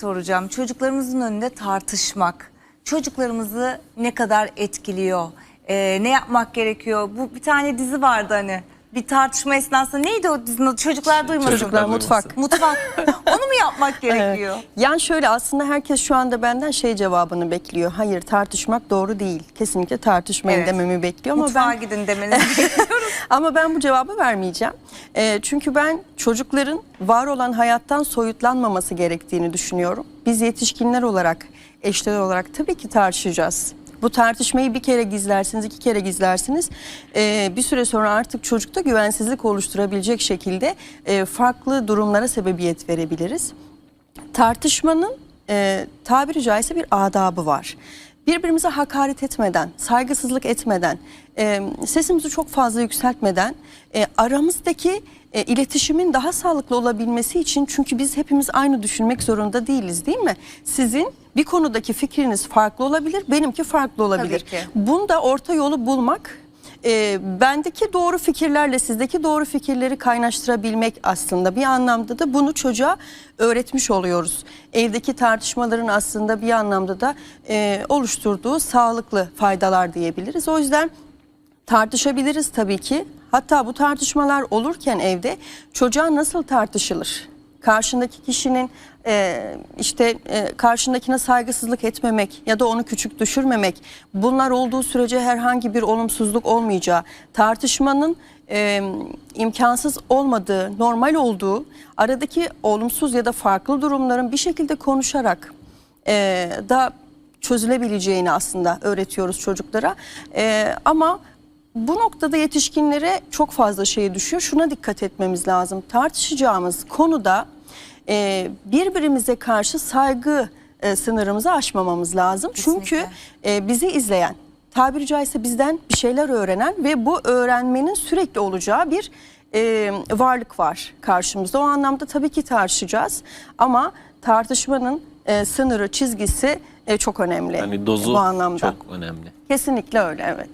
soracağım. Çocuklarımızın önünde tartışmak çocuklarımızı ne kadar etkiliyor? Ee, ne yapmak gerekiyor? Bu bir tane dizi vardı hani. Bir tartışma esnasında neydi o dizinin adı? Çocuklar duymasın. Çocuklar Mutfak. Mutfak. Onu mu yapmak gerekiyor? Yani şöyle aslında herkes şu anda benden şey cevabını bekliyor. Hayır tartışmak doğru değil. Kesinlikle tartışmayın Evet. dememi bekliyor ama Mutfağa ben gidin demenizi bekliyoruz. ama ben bu cevabı vermeyeceğim. Ee, çünkü ben çocukların var olan hayattan soyutlanmaması gerektiğini düşünüyorum. Biz yetişkinler olarak, eşler olarak tabii ki tartışacağız. Bu tartışmayı bir kere gizlersiniz, iki kere gizlersiniz. Ee, bir süre sonra artık çocukta güvensizlik oluşturabilecek şekilde e, farklı durumlara sebebiyet verebiliriz. Tartışmanın e, tabiri caizse bir adabı var. Birbirimize hakaret etmeden, saygısızlık etmeden, e, sesimizi çok fazla yükseltmeden e, aramızdaki e, iletişimin daha sağlıklı olabilmesi için çünkü biz hepimiz aynı düşünmek zorunda değiliz değil mi? Sizin bir konudaki fikriniz farklı olabilir, benimki farklı olabilir. Bunda orta yolu bulmak e, bendeki doğru fikirlerle sizdeki doğru fikirleri kaynaştırabilmek aslında bir anlamda da bunu çocuğa öğretmiş oluyoruz. Evdeki tartışmaların aslında bir anlamda da e, oluşturduğu sağlıklı faydalar diyebiliriz. O yüzden tartışabiliriz tabii ki. Hatta bu tartışmalar olurken evde çocuğa nasıl tartışılır? Karşındaki kişinin e, işte e, karşındakine saygısızlık etmemek ya da onu küçük düşürmemek bunlar olduğu sürece herhangi bir olumsuzluk olmayacağı tartışmanın e, imkansız olmadığı normal olduğu aradaki olumsuz ya da farklı durumların bir şekilde konuşarak e, da çözülebileceğini aslında öğretiyoruz çocuklara. E, ama bu noktada yetişkinlere çok fazla şey düşüyor. Şuna dikkat etmemiz lazım. Tartışacağımız konuda e, birbirimize karşı saygı e, sınırımızı aşmamamız lazım. Çünkü Kesinlikle. e, bizi izleyen, tabiri caizse bizden bir şeyler öğrenen ve bu öğrenmenin sürekli olacağı bir e, varlık var karşımızda. O anlamda tabii ki tartışacağız ama tartışmanın e, sınırı, çizgisi e, çok önemli Yani dozu bu anlamda. çok önemli. Kesinlikle öyle evet.